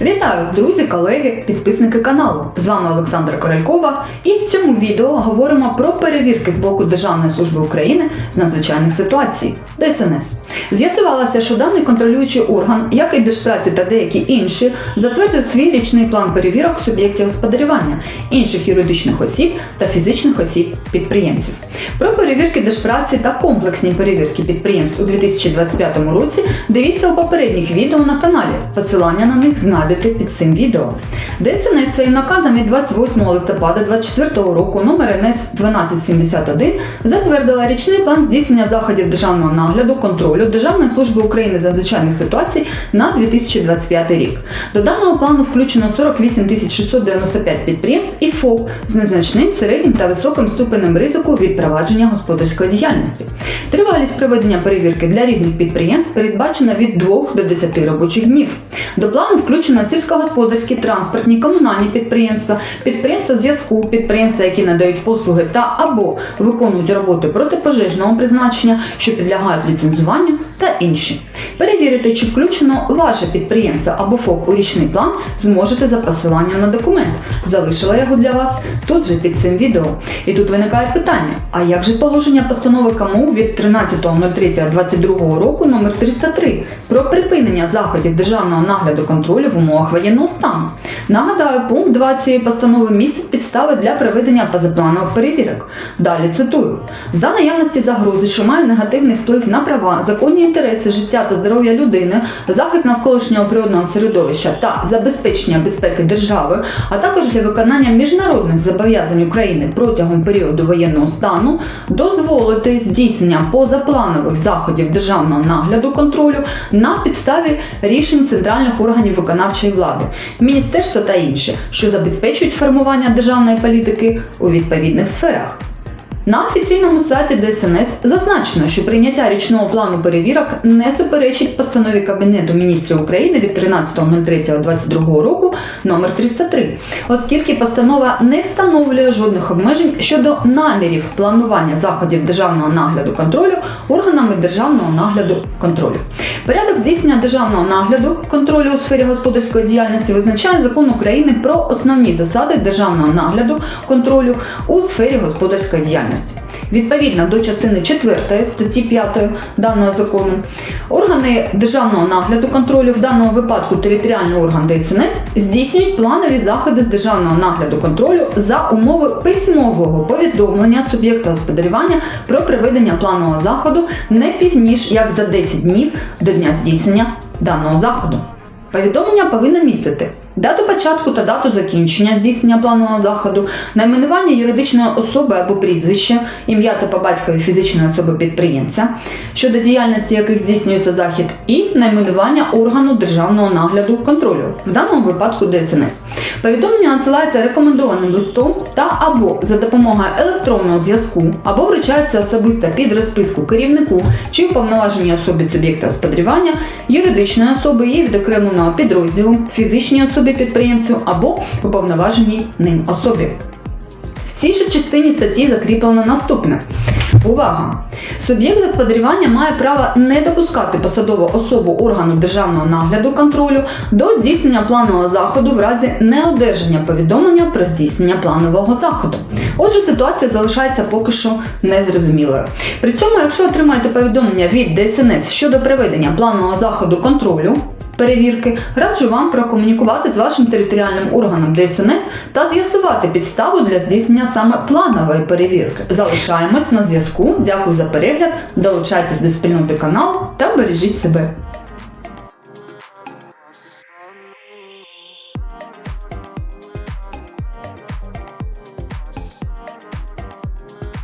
Вітаю, друзі, колеги, підписники каналу. З вами Олександра Королькова, і в цьому відео говоримо про перевірки з боку Державної служби України з надзвичайних ситуацій ДСНС. З'ясувалося, що даний контролюючий орган, як і Держпраці та деякі інші, затвердив свій річний план перевірок суб'єктів господарювання, інших юридичних осіб та фізичних осіб підприємців. Про перевірки Держпраці та комплексні перевірки підприємств у 2025 році дивіться у попередніх відео на каналі. Посилання на них знайдете під цим відео. ДСНС своїм наказом від 28 листопада 2024 року номер НС 1271 затвердила річний план здійснення заходів державного нагляду, контролю Державної служби України з надзвичайних ситуацій на 2025 рік. До даного плану включено 48 695 підприємств і ФОП з незначним, середнім та високим ступенем ризику від провадження господарської діяльності. Тривалість проведення перевірки для різних підприємств передбачена від 2 до 10 робочих днів. До плану включено сільськогосподарські, транспортні, комунальні підприємства, підприємства зв'язку, підприємства, які надають послуги та або виконують роботи протипожежного призначення, що підлягають ліцензуванню та інші. Перевірити, чи включено ваше підприємство або ФОП у річний план, зможете за посиланням на документ. Залишила його для вас тут же під цим відео. І тут виникає питання: а як же положення постанови КМУ від 13.03.22 року номер 303 про припинення заходів державного нагляду контролю в умовах воєнного стану? Нагадаю, пункт 2 цієї постанови містить підстави для проведення позапланових перевірок. Далі цитую: за наявності загрози, що має негативний вплив на права, законні інтереси життя та здоров'я людини, захист навколишнього природного середовища та забезпечення безпеки держави, а також для виконання міжнародних зобов'язань України протягом періоду воєнного стану, дозволити здійснення позапланових заходів державного нагляду контролю на підставі рішень центральних органів виконавчої влади, міністерства та інші, що забезпечують формування державної політики у відповідних сферах. На офіційному сайті ДСНС зазначено, що прийняття річного плану перевірок не суперечить постанові Кабінету міністрів України від 13.03.22 року номер 303, оскільки постанова не встановлює жодних обмежень щодо намірів планування заходів державного нагляду контролю органами державного нагляду контролю. Порядок здійснення державного нагляду контролю у сфері господарської діяльності визначає закон України про основні засади державного нагляду контролю у сфері господарської діяльності. Відповідно до частини 4 статті 5 даного закону, органи державного нагляду контролю, в даному випадку територіальний орган ДСНС, здійснюють планові заходи з державного нагляду контролю за умови письмового повідомлення суб'єкта господарювання про проведення планового заходу не пізніш як за 10 днів до дня здійснення даного заходу. Повідомлення повинно містити дату початку та дату закінчення здійснення планового заходу, найменування юридичної особи або прізвище, ім'я та по батькові фізичної особи підприємця, щодо діяльності яких здійснюється захід, і найменування органу державного нагляду контролю, в даному випадку ДСНС. Повідомлення надсилається рекомендованим листом та або за допомогою електронного зв'язку, або вручається особисто під розписку керівнику чи уповноваженій особі суб'єкта господарювання, юридичної особи її відокремленого підрозділу, фізичній особі підприємцю або уповноваженій ним особі. В цій же частині статті закріплено наступне. Увага! Суб'єкт господарювання має право не допускати посадову особу органу державного нагляду контролю до здійснення планового заходу в разі неодержання повідомлення про здійснення планового заходу. Отже, ситуація залишається поки що незрозумілою. При цьому, якщо отримаєте повідомлення від ДСНС щодо проведення планового заходу контролю, перевірки, раджу вам прокомунікувати з вашим територіальним органом ДСНС та з'ясувати підставу для здійснення саме планової перевірки. Залишаємось на зв'язку. Дякую за перегляд. Долучайтесь до спільноти каналу та бережіть себе.